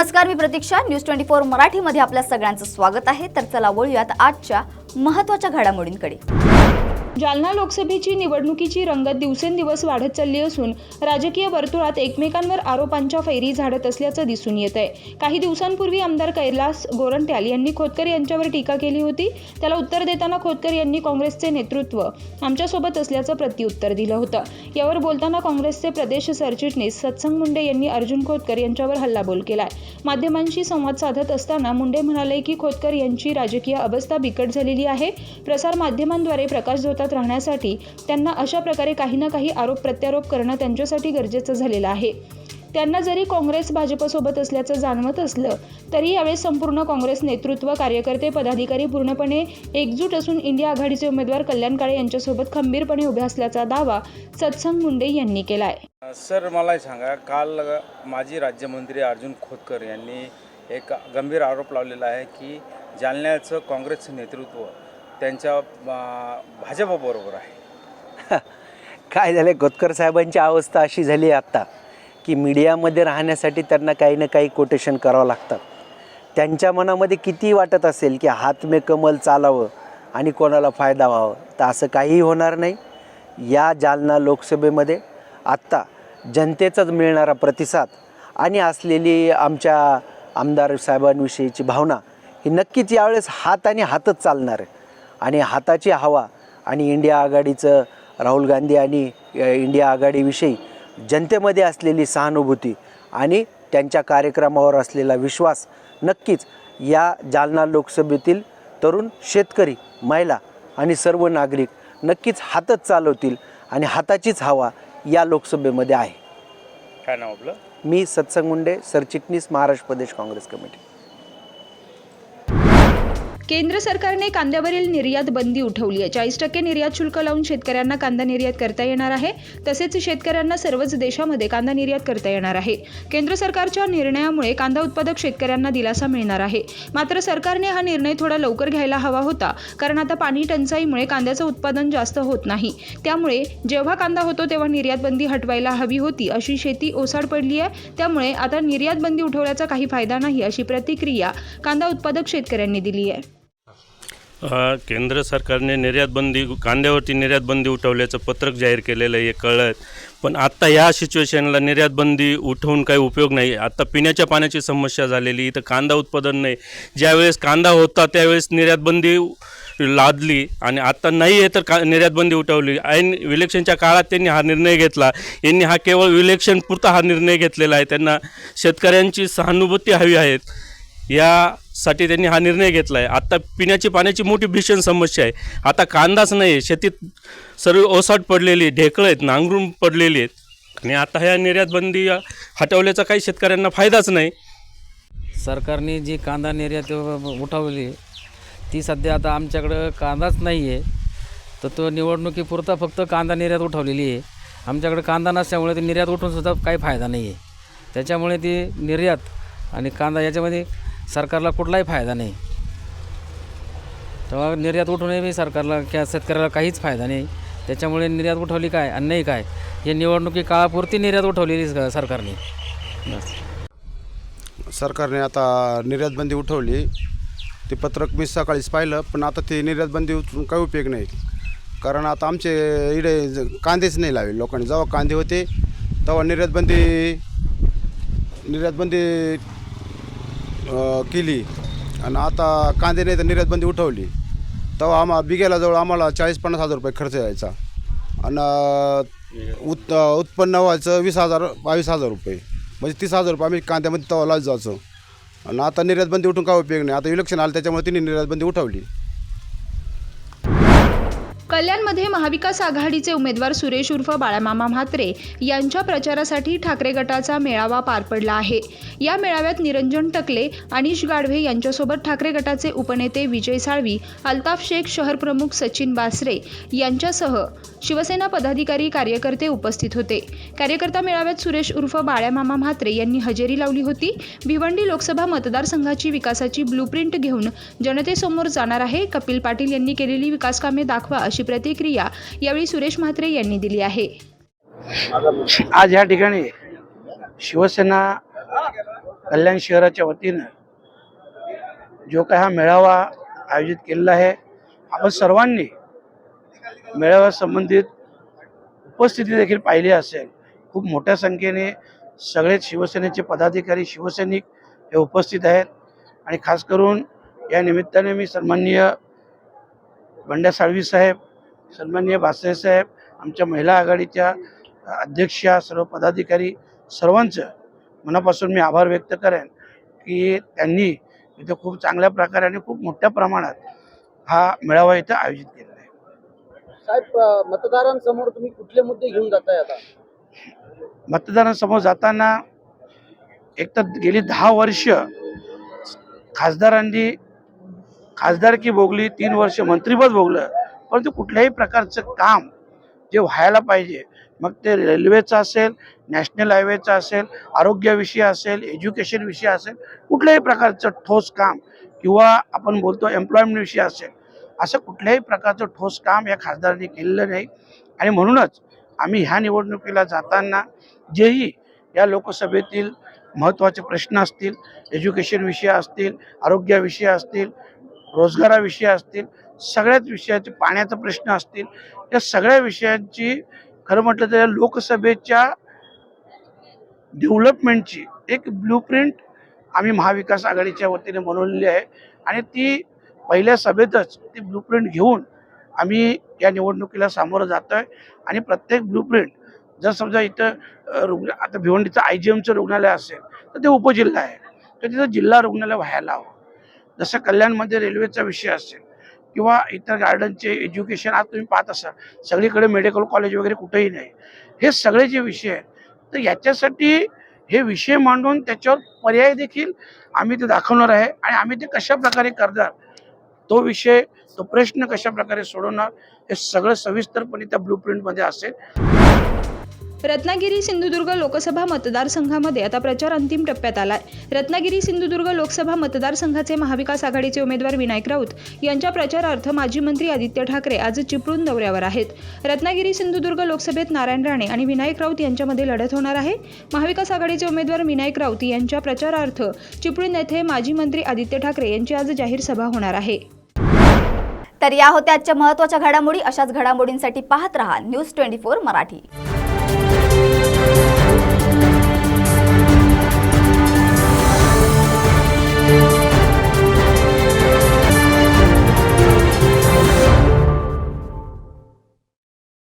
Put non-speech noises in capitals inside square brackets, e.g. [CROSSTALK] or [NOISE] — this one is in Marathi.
नमस्कार मी प्रतीक्षा. न्यूज ट्वेंटी फोर मराठीमध्ये आपल्या सगळ्यांचं स्वागत आहे. तर चला वळूयात आजच्या महत्त्वाच्या घडामोडींकडे. जालना लोकसभेची निवडणुकीची रंगत दिवसेंदिवस वाढत चालली असून राजकीय वर्तुळात एकमेकांवर आरोपांच्या फैरी झाडत असल्याचं दिसून येत आहे काही दिवसांपूर्वी आमदार कैलास गोरंट्याल यांनी खोतकर यांच्यावर टीका केली होती. त्याला उत्तर देताना खोतकर यांनी काँग्रेसचे नेतृत्व आमच्यासोबत असल्याचं प्रत्युत्तर दिलं होतं. यावर बोलताना काँग्रेसचे प्रदेश सरचिटणीस सत्संग मुंडे यांनी अर्जुन खोतकर यांच्यावर हल्लाबोल केलाय. माध्यमांशी संवाद साधत असताना मुंडे म्हणाले की खोतकर यांची राजकीय अवस्था बिकट झालेली आहे. प्रसार माध्यमांद्वारे भारतात राहण्यासाठी त्यांना अशा प्रकारे काही ना काही आरोप प्रत्यारोप करणं त्यांच्यासाठी गरजेचं झालेलं आहे. त्यांना जरी काँग्रेस भाजपसोबत असल्याचं जाणवत असलं तरी यावेळेस संपूर्ण काँग्रेस नेतृत्व कार्यकर्ते पदाधिकारी पूर्णपणे एकजूट असून इंडिया आघाडीचे उमेदवार कल्याण काळे यांच्यासोबत खंबीरपणे उभे असल्याचा दावा सत्संग मुंडे यांनी केला आहे सर मला सांगा. काल माजी राज्यमंत्री अर्जुन खोतकर यांनी एक गंभीर आरोप लावलेला आहे की जालन्याचं काँग्रेसचं नेतृत्व त्यांच्या अं, भाजपबरोबर आहे. [LAUGHS] काय झालं गोतकर साहेबांची अवस्था अशी झाली आहे आत्ता की मीडियामध्ये राहण्यासाठी त्यांना काही ना काही कोटेशन करावं लागतं. त्यांच्या मनामध्ये किती वाटत असेल की हात मे कमल चालावं आणि कोणाला फायदा व्हावं? तर असं काहीही होणार नाही. या जालना लोकसभेमध्ये आत्ता जनतेचाच मिळणारा प्रतिसाद आणि असलेली आमच्या आमदार साहेबांविषयीची भावना ही नक्कीच यावेळेस हात आणि हातच चालणार आहे. आणि हाताची हवा आणि इंडिया आघाडीचं राहुल गांधी आणि इंडिया आघाडीविषयी जनतेमध्ये असलेली सहानुभूती आणि त्यांच्या कार्यक्रमावर असलेला विश्वास नक्कीच या जालना लोकसभेतील तरुण शेतकरी महिला आणि सर्व नागरिक नक्कीच हातच चालवतील आणि हाताचीच हवा या लोकसभेमध्ये आहे. काय नाव आपलं? मी सत्संग मुंडे सरचिटणीस महाराष्ट्र प्रदेश काँग्रेस कमिटी. केंद्र सरकारने कांद्यावरील निर्यात बंदी उठवली आहे. चाळीस टक्के निर्यात शुल्क लावून शेतकऱ्यांना कांदा निर्यात करता येणार आहे. तसेच शेतकऱ्यांना सर्वच देशामध्ये कांदा निर्यात करता येणार आहे. केंद्र सरकारच्या निर्णयामुळे कांदा उत्पादक शेतकऱ्यांना दिलासा मिळणार आहे. मात्र सरकारने हा निर्णय थोडा लवकर घ्यायला हवा होता कारण आता पाणी टंचाईमुळे कांद्याचं उत्पादन जास्त होत नाही. त्यामुळे जेव्हा कांदा होतो तेव्हा निर्यात बंदी हटवायला हवी होती अशी शेती ओसाड पडली आहे. त्यामुळे आता निर्यात बंदी उठवल्याचा काही फायदा नाही अशी प्रतिक्रिया कांदा उत्पादक शेतकऱ्यांनी दिली आहे. केंद्र सरकारने निर्यातबंदी कांद्यावरती निर्यातबंदी उठवल्याचं पत्रक जाहीर केलेलं आहे हे कळलं आहे. पण आत्ता या सिच्युएशनला निर्यातबंदी उठवून काही उपयोग नाही. आत्ता पिण्याच्या पाण्याची समस्या झालेली इथं कांदा उत्पादन नाही. ज्यावेळेस कांदा होता त्यावेळेस निर्यातबंदी लादली आणि आत्ता नाही आहे तर का निर्यातबंदी उठवली. ऐन इलेक्शनच्या काळात त्यांनी हा निर्णय घेतला. यांनी हा केवळ इलेक्शन पुरता हा निर्णय घेतलेला आहे. त्यांना शेतकऱ्यांची सहानुभूती हवी आहेत या साठी त्यांनी हा निर्णय घेतला आहे आत्ता पिण्याची पाण्याची मोठी भीषण समस्या आहे. आता कांदाच नाही आहे शेतीत सर्व ओसाट पडलेली आहे, ढेकळं आहेत नांगरून पडलेली आहेत. आणि आता ह्या निर्यात बंदी हटवल्याचा काही शेतकऱ्यांना फायदाच नाही. सरकारने जी कांदा निर्यात उठवली ती सध्या आता आमच्याकडं कांदाच नाही आहे तर तो निवडणुकीपुरता फक्त कांदा निर्यात उठवलेली आहे. आमच्याकडे कांदा नसल्यामुळे ती निर्यात उठूनसुद्धा काही फायदा नाही आहे त्याच्यामुळे ती निर्यात आणि कांदा याच्यामध्ये सरकारला कुठलाही फायदा नाही. तेव्हा निर्यात उठवणे सरकारला किंवा शेतकऱ्याला काहीच फायदा नाही. त्याच्यामुळे निर्यात उठवली काय आणि नाही काय? हे निवडणुकी काळापुरती निर्यात उठवलेली सरकारने. सरकारने आता निर्यात बंदी उठवली. ते पत्रक मी सकाळीच पाहिलं पण आता ते निर्यात बंदी उठून काही उपयोग नाही. कारण आता आमचे इकडे कांदेच नाही लावले लोकांनी. जेव्हा कांदे होते तेव्हा निर्यात बंदी निर्यात बंदी केली. आणि आता कांदे नाही तर निर्यातबंदी उठवली. तेव्हा आम्हा बिघेलाजवळ जवळ आम्हाला चाळीस पन्नास हजार रुपये खर्च यायचा. आणि उत् उत्पन्न व्हायचं वीस हजार बावीस हजार रुपये. म्हणजे तीस हजार रुपये आम्ही कांद्यामध्ये तेव्हा लाच जायचो. आणि आता निर्यातबंदी उठून काय उपयोग नाही. आता इलेक्शन आलं त्याच्यामुळे तिने निर्यातबंदी उठवली. कल्याणमध्ये महाविकास आघाडीचे उमेदवार सुरेश उर्फ बाळामामा म्हात्रे यांच्या प्रचारासाठी ठाकरे गटाचा मेळावा पार पडला आहे. या मेळाव्यात निरंजन टकले अनिश गाढवे यांच्यासोबत ठाकरे गटाचे उपनेते विजय साळवी अल्ताफ शेख शहर प्रमुख सचिन बासरे यांच्यासह शिवसेना पदाधिकारी कार्यकर्ते उपस्थित होते. कार्यकर्ता मेळाव्यात सुरेश उर्फ बाळ्यामामा म्हात्रे यांनी हजेरी लावली होती. भिवंडी लोकसभा मतदारसंघाची विकासाची ब्लूप्रिंट घेऊन जनतेसमोर जाणार आहे. कपिल पाटील यांनी केलेली विकासकामे दाखवा अशी प्रतिक्रिया यावेळी सुरेश म्हात्रे यांनी दिली आहे. आज या ठिकाणी शिवसेना कल्याण शहराच्या वतीनं जो काय हा मेळावा आयोजित केलेला आहे आपण सर्वांनी मेळाव्यासंबंधित उपस्थिती देखील पाहिली असेल. खूप मोठ्या संख्येने सगळेच शिवसेनेचे पदाधिकारी शिवसैनिक हे उपस्थित आहेत. आणि खास करून या निमित्ताने मी सन्माननीय बंड्या साळवी साहेब सन्माननीय भासे साहेब आमच्या महिला आघाडीच्या अध्यक्षा सर्व पदाधिकारी सर्वांचं मनापासून मी आभार व्यक्त करेन की त्यांनी इथं खूप चांगल्या प्रकारे आणि खूप मोठ्या प्रमाणात हा मेळावा इथं आयोजित केला. काय मतदारांसमोर तुम्ही कुठले मुद्दे घेऊन जाताय आता? मतदारांसमोर जाताना एक तर गेली दहा वर्ष खासदारांनी खासदारकी भोगली तीन वर्ष मंत्रीपद भोगलं परंतु कुठल्याही प्रकारचं काम जे व्हायला पाहिजे मग ते रेल्वेचं असेल नॅशनल हायवेचं असेल आरोग्याविषयी असेल एज्युकेशनविषयी असेल कुठल्याही प्रकारचं ठोस काम किंवा आपण बोलतो एम्प्लॉयमेंटविषयी असेल असं कुठल्याही प्रकारचं ठोस काम या खासदारांनी केलेलं नाही. आणि म्हणूनच आम्ही ह्या निवडणुकीला जाताना जेही या लोकसभेतील महत्त्वाचे प्रश्न असतील एज्युकेशन विषय असतील आरोग्याविषयी असतील रोजगाराविषयी असतील सगळ्याच विषयाचे पाण्याचा प्रश्न असतील या सगळ्या विषयांची खरं म्हटलं तर या लोकसभेच्या डेव्हलपमेंटची एक ब्लूप्रिंट आम्ही महाविकास आघाडीच्या वतीने बनवलेली आहे. आणि ती पहिल्या सभेतच ती ब्लूप्रिंट घेऊन आम्ही या निवडणुकीला सामोरं जातो आहे आणि प्रत्येक ब्लूप्रिंट जर समजा इथं रुग्ण आता भिवंडीचं आय जी एमचं रुग्णालय असेल तर ते उपजिल्हा आहे. तर तिथं जिल्हा रुग्णालय व्हायला हवं. जसं कल्याणमध्ये रेल्वेचा विषय असेल किंवा इतर गार्डनचे एज्युकेशन आज तुम्ही पाहत असाल सगळीकडे मेडिकल कॉलेज वगैरे कुठेही नाही. हे सगळे जे विषय आहेत तर याच्यासाठी हे विषय मांडून त्याच्यावर पर्याय देखील आम्ही ते दाखवणार आहे. आणि आम्ही ते कशा प्रकारे करणार तो विषय तो प्रश्न कशा प्रकारे सोडवणार हे सगळं सविस्तरपणे त्या ब्लूप्रिंटमध्ये असेल. रत्नागिरी सिंधुदुर्ग लोकसभा मतदारसंघामध्ये आता प्रचार अंतिम टप्प्यात आलाय. रत्नागिरी सिंधुदुर्ग लोकसभा मतदारसंघाचे महाविकास आघाडीचे उमेदवार विनायक राऊत यांच्या प्रचारार्थ माजी मंत्री आदित्य ठाकरे आज चिपळूण दौऱ्यावर आहेत. रत्नागिरी सिंधुदुर्ग लोकसभेत नारायण राणे आणि विनायक राऊत यांच्यामध्ये लढत होणार आहे. महाविकास आघाडीचे उमेदवार विनायक राऊत यांच्या प्रचारार्थ चिपळूण येथे माजी मंत्री आदित्य ठाकरे यांची आज जाहीर सभा होणार आहे. तर या होत्या आजच्या महत्त्वाच्या घडामोडी. अशाच घडामोडींसाठी पाहत रहा न्यूज ट्वेंटी फोर मराठी.